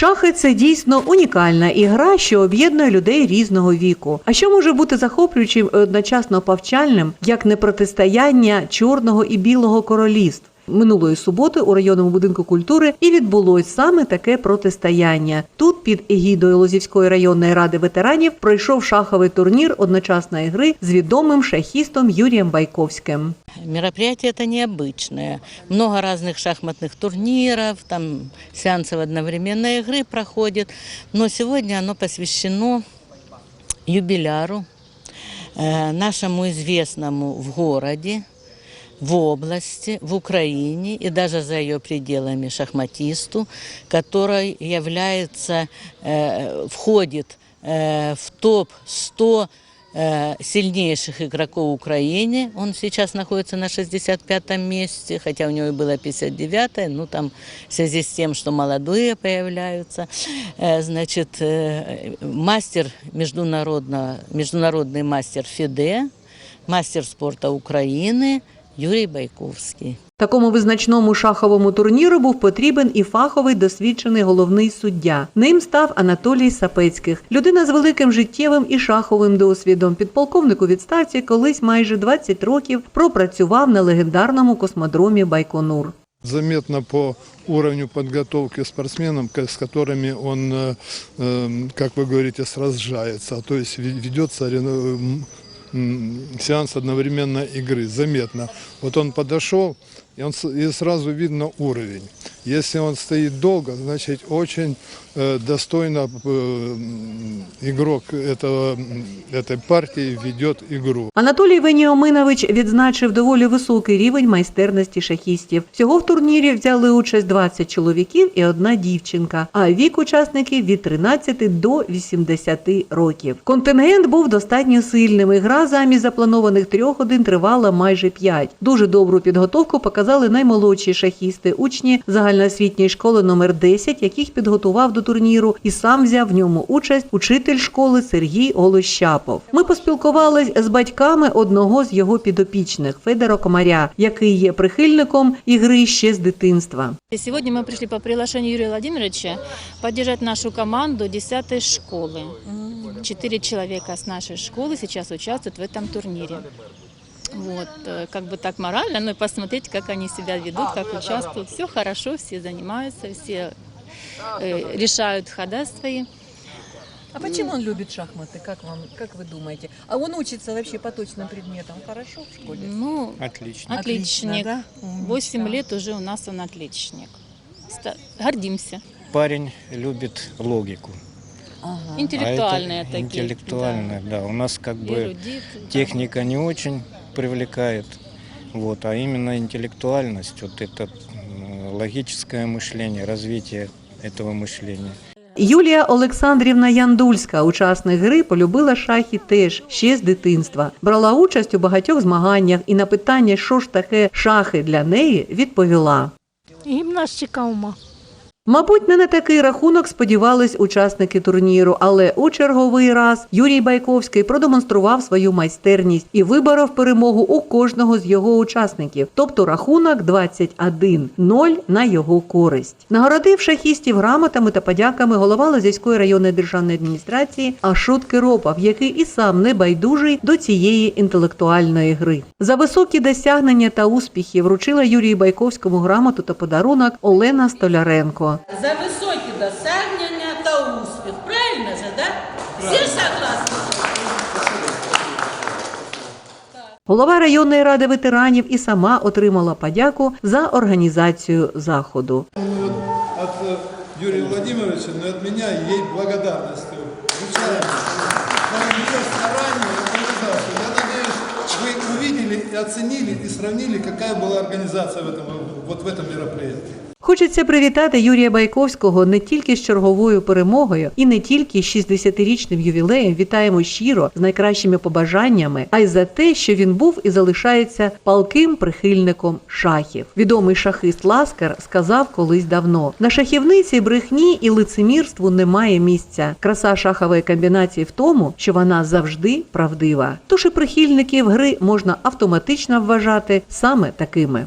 Шахи це дійсно унікальна ігра, що об'єднує людей різного віку. А що може бути захоплюючим і одночасно повчальним, як не протистояння чорного і білого королівств? Минулої суботи у районному будинку культури і відбулось саме таке протистояння. Тут під егідою Лозівської районної ради ветеранів пройшов шаховий турнір одночасної гри з відомим шахістом Юрієм Байковським. Мероприятие это необычное. Много разных шахматных турниров, там сеансов одновременной игры проходит. Но сегодня оно посвящено юбиляру, э, нашему известному в городе, в области, в Украине и даже за ее пределами шахматисту, который является, э, входит э, в топ-100 э, сильнейших игроков Украины. Он сейчас находится на 65-м месте, хотя у него было 59-е, ну там в связи с тем, что молодые появляются. Э, Значит, э, мастер международного, международный мастер ФИДЕ, мастер спорта Украины Юрий Байковский. Такому визначному шаховому турніру був потрібен і фаховий досвідчений головний суддя. Ним став Анатолій Сапецьких, людина з великим життєвим і шаховим досвідом. Підполковник у відставці колись майже 20 років пропрацював на легендарному космодромі Байконур. заметно по уровню подготовки спортсменам, ка- с которыми он, э, э, как вы говорите, сражается. То есть ве- сеанс одновременной игры, заметно. Вот он подошел, и, он, с- и сразу видно уровень. Если он стоит долго, значит очень э, достойно э, м, игрок этого, м, этой партии ведет игру. Анатолій Веніоминович відзначив доволі високий рівень майстерності шахістів. Всього в турнірі взяли участь 20 чоловіків і одна дівчинка, а вік учасників від 13 до 80 років. Контингент був достатньо сильним. і Гра замість запланованих трьох годин тривала майже п'ять. Дуже добру підготовку показали наймолодші шахісти, учні загальноосвітньої школи номер 10, яких підготував до турніру, і сам взяв в ньому участь учитель школи Сергій Голощапов. Ми поспілкувались з батьками одного з його підопічних Федора Комаря, який є прихильником ігри ще з дитинства. И Сегодня мы пришли по приглашению Юрия Владимировича поддержать нашу команду 10 школы. Четыре человека с нашей школы сейчас участвуют в этом турнире. Вот, э, как бы так морально, но и посмотреть, как они себя ведут, как участвуют. Все хорошо, все занимаются, все э, решают хода свои. А почему он любит шахматы, как вам, как вы думаете? А он учится вообще по точным предметам хорошо в школе? Ну, Отлично. отличник. да? Восемь Умничка. лет уже у нас он отличник. Гордимся. Парень любит логику. Ага. а Интеллектуальные это такие. Интеллектуальная, да. У нас как да. бы Эрудит, да. техника не очень привлекает. Вот, а именно интеллектуальность, вот это м, логическое мышление, развитие этого мышления. Юлія Олександрівна Яндульська, учасник гри, полюбила шахи теж ще з дитинства. Брала участь у багатьох змаганнях і на питання, що ж таке шахи для неї, відповіла. Гімнастика ума. Мабуть, не на такий рахунок сподівались учасники турніру, але у черговий раз Юрій Байковський продемонстрував свою майстерність і виборов перемогу у кожного з його учасників, тобто рахунок 21-0 на його користь. Нагородив шахістів грамотами та подяками голова Лозівської районної державної адміністрації Ашот Киропов, який і сам не байдужий до цієї інтелектуальної гри. За високі досягнення та успіхи вручила Юрію Байковському грамоту та подарунок Олена Столяренко. за високі досягнення та успіх. Правильно же, да? Всі ж согласні? Голова районної ради ветеранів і сама отримала подяку за організацію заходу. Вот от э, Юрия Владимировича, но и от меня ей благодарностью. Вручаем за ее старания и организацию. Я надеюсь, вы увидели и оценили и сравнили, какая была организация в этом, вот в этом мероприятии. Хочеться привітати Юрія Байковського не тільки з черговою перемогою і не тільки з 60-річним ювілеєм. Вітаємо щиро з найкращими побажаннями, а й за те, що він був і залишається палким прихильником шахів. Відомий шахист Ласкер сказав колись давно: на шахівниці брехні і лицемірству немає місця. Краса шахової комбінації в тому, що вона завжди правдива. Тож і прихильників гри можна автоматично вважати саме такими.